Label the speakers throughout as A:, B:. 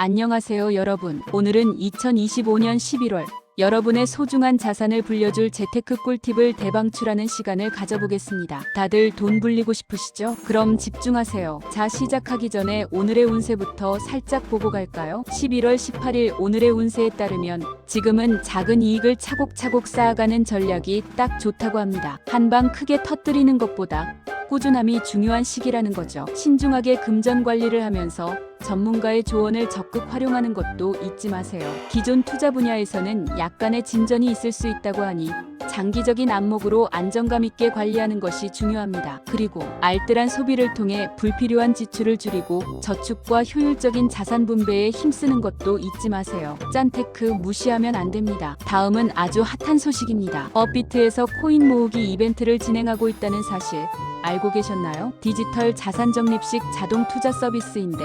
A: 안녕하세요 여러분. 오늘은 2025년 11월 여러분의 소중한 자산을 불려줄 재테크 꿀팁을 대방출하는 시간을 가져보겠습니다. 다들 돈 불리고 싶으시죠? 그럼 집중하세요. 자 시작하기 전에 오늘의 운세부터 살짝 보고 갈까요? 11월 18일 오늘의 운세에 따르면 지금은 작은 이익을 차곡차곡 쌓아가는 전략이 딱 좋다고 합니다. 한 방 크게 터뜨리는 것보다 꾸준함이 중요한 시기라는 거죠. 신중하게 금전 관리를 하면서 전문가의 조언을 적극 활용하는 것도 잊지 마세요. 기존 투자 분야에서는 약간의 진전이 있을 수 있다고 하니 장기적인 안목으로 안정감 있게 관리하는 것이 중요합니다. 그리고 알뜰한 소비를 통해 불필요한 지출을 줄이고 저축과 효율적인 자산 분배에 힘쓰는 것도 잊지 마세요. 짠테크 무시하면 안 됩니다. 다음은 아주 핫한 소식입니다. 업비트에서 코인 모으기 이벤트를 진행하고 있다는 사실 알고 계셨나요? 디지털 자산 적립식 자동 투자 서비스인데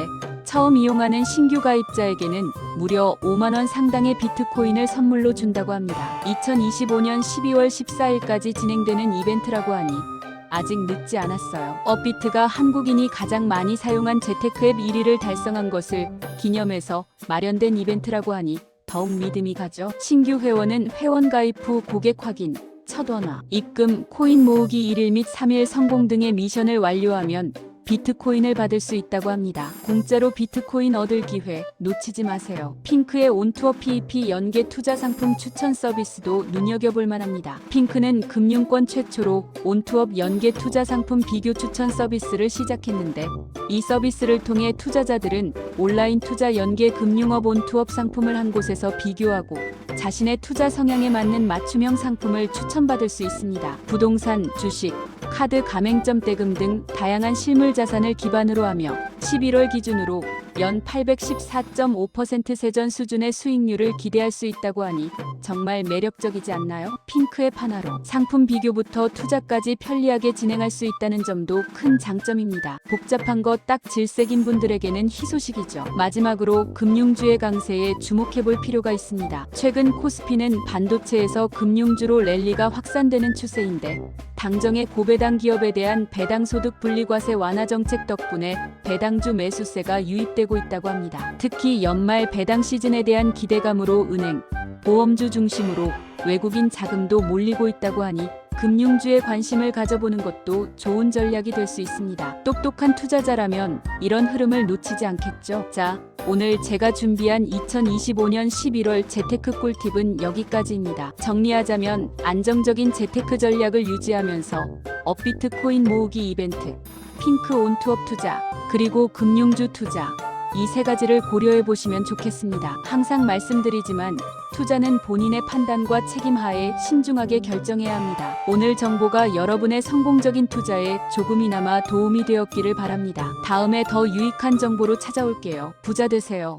A: 처음 이용하는 신규 가입자에게는 무려 5만원 상당의 비트코인을 선물로 준다고 합니다. 2025년 12월 14일까지 진행되는 이벤트라고 하니 아직 늦지 않았어요. 업비트가 한국인이 가장 많이 사용한 재테크 앱 1위를 달성한 것을 기념해서 마련된 이벤트라고 하니 더욱 믿음이 가죠. 신규 회원은 회원 가입 후 고객 확인, 첫 원화, 입금, 코인 모으기 1일 및 3일 성공 등의 미션을 완료하면 비트코인을 받을 수 있다고 합니다. 공짜로 비트코인 얻을 기회 놓치지 마세요. 핑크의 온투어 PEP 연계 투자 상품 추천 서비스도 눈여겨볼 만합니다. 핑크는 금융권 최초로 온투업 연계 투자 상품 비교 추천 서비스를 시작했는데 이 서비스를 통해 투자자들은 온라인 투자 연계 금융업 온투업 상품을 한 곳에서 비교하고 자신의 투자 성향에 맞는 맞춤형 상품을 추천받을 수 있습니다. 부동산, 주식, 카드 가맹점 대금 등 다양한 실물 자산을 기반으로 하며 11월 기준으로 연 814.5% 세전 수준의 수익률을 기대할 수 있다고 하니 정말 매력적이지 않나요? 핑크의 파나로 상품 비교부터 투자까지 편리하게 진행할 수 있다는 점도 큰 장점입니다. 복잡한 거 딱 질색인 분들에게는 희소식이죠. 마지막으로 금융주의 강세에 주목해 볼 필요가 있습니다. 최근 코스피는 반도체에서 금융주로 랠리가 확산되는 추세인데 당정의 고배당 기업에 대한 배당 소득 분리과세 완화 정책 덕분에 배당주 매수세가 유입 되고 있다고 합니다. 특히 연말 배당 시즌에 대한 기대감으로 은행, 보험주 중심으로 외국인 자금도 몰리고 있다고 하니 금융주에 관심을 가져보는 것도 좋은 전략이 될 수 있습니다. 똑똑한 투자자라면 이런 흐름을 놓치지 않겠죠. 자, 오늘 제가 준비한 2025년 11월 재테크 꿀팁은 여기까지입니다. 정리하자면 안정적인 재테크 전략을 유지하면서 업비트 코인 모으기 이벤트, 핑크 온투업 투자, 그리고 금융주 투자. 이 세 가지를 고려해 보시면 좋겠습니다. 항상 말씀드리지만 투자는 본인의 판단과 책임 하에 신중하게 결정해야 합니다. 오늘 정보가 여러분의 성공적인 투자에 조금이나마 도움이 되었기를 바랍니다. 다음에 더 유익한 정보로 찾아올게요. 부자 되세요.